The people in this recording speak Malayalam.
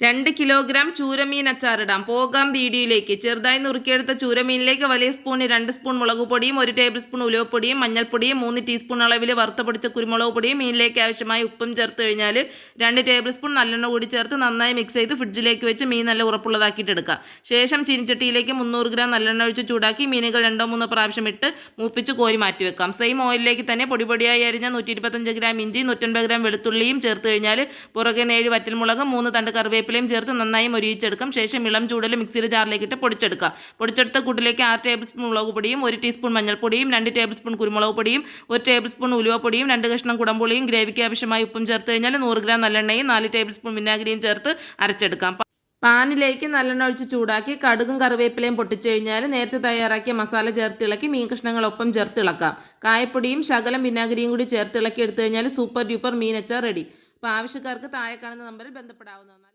രണ്ട് കിലോഗ്രാം ചൂരമീൻ അച്ചാറിടാം. പോകാം വീഡിയോയിലേക്ക് ചെറുതായി നുറുക്കിയെടുത്ത ചൂരമീനിലേക്ക് വലിയ സ്പൂൺ രണ്ട് സ്പൂൺ മുളക് പൊടിയും ഒരു ടേബിൾ സ്പൂൺ ഉലുവപ്പൊടിയും മഞ്ഞൾപ്പൊടിയും മൂന്ന് ടീസ്പൂൺ അളവിൽ വറുത്ത പൊടിച്ച കുരുമുളക് പൊടിയും മീനിലേക്ക് ആവശ്യമായ ഉപ്പും ചേർത്ത് കഴിഞ്ഞാൽ രണ്ട് ടേബിൾ സ്പൂൺ നല്ലെണ്ണ കൂടി ചേർത്ത് നന്നായി മിക്സ് ചെയ്ത് ഫ്രിഡ്ജിലേക്ക് വെച്ച് മീൻ നല്ല ഉറപ്പുള്ളതാക്കിയിട്ട് എടുക്കാം. ശേഷം ചീനിച്ചട്ടിയിലേക്ക് മുന്നൂറ് ഗ്രാം നല്ലെണ്ണ ഒഴിച്ച് ചൂടാക്കി മീനുകൾ രണ്ടോ മൂന്നോ പ്രാവശ്യം ഇട്ട് മൂപ്പിച്ച് കോരി മാറ്റി വെക്കാം. സെയിം ഓയിലിലേക്ക് തന്നെ പൊടിപൊടിയായി അരിഞ്ഞ നൂറ്റി ഇരുപത്തഞ്ച് ഗ്രാം ഇഞ്ചി നൂറ്റൻപത് ഗ്രാം വെളുത്തുള്ളിയും ചേർത്ത് കഴിഞ്ഞാൽ പുറകെ നേഴ് വറ്റൽമുളകും മൂന്ന് തണ്ട് കറിവേപ്പിലയും ചേർത്ത് നന്നായി മൊരിയിച്ചെടുക്കാം. ശേഷം ഇളം ചൂടിൽ മിക്സിയുടെ ജാറിലേക്ക് ഇട്ട് പൊടിച്ചെടുക്കാം. പൊടിച്ചെടുത്ത കൂട്ടിലേക്ക് ആറ് ടേബിൾ സ്പൂൺ മുളക് പൊടിയും ഒരു ടീസ്പൂൺ മഞ്ഞൾപ്പൊടിയും രണ്ട് ടേബിൾ സ്പൂൺ കുരുമുളക് പൊടിയും ഒരു ടേബിൾ സ്പൂൺ ഉലുവപ്പൊടിയും രണ്ട് കഷ്ണം കുടംപുളിയും ഗ്രേവിക്ക് ആവശ്യമായ ഉപ്പും ചേർത്ത് കഴിഞ്ഞാൽ നൂറ് ഗ്രാം നല്ലെണ്ണയും നാല് ടേബിൾ സ്പൂൺ വിനാഗിരിയും ചേർത്ത് അരച്ചെടുക്കാം. പാനിലേക്ക് നല്ലെണ്ണ ഒഴിച്ച് ചൂടാക്കി കടുകും കറിവേപ്പിലയും പൊട്ടിച്ചു കഴിഞ്ഞാൽ നേരത്തെ തയ്യാറാക്കിയ മസാല ചേർത്ത് ഇളക്കി മീൻ കഷ്ണങ്ങളൊപ്പം ചേർത്ത് ഇളക്കാം. കായപ്പൊടിയും ശകലം വിനാഗിരിയും കൂടി ചേർത്ത് ഇളക്കി എടുത്തു കഴിഞ്ഞാൽ സൂപ്പർ ഡ്യൂപ്പർ മീൻ അച്ചാർ റെഡി. അപ്പോൾ ആവശ്യക്കാർക്ക് താഴെ കാണുന്ന നമ്പറിൽ ബന്ധപ്പെടാവുന്നതാണ്.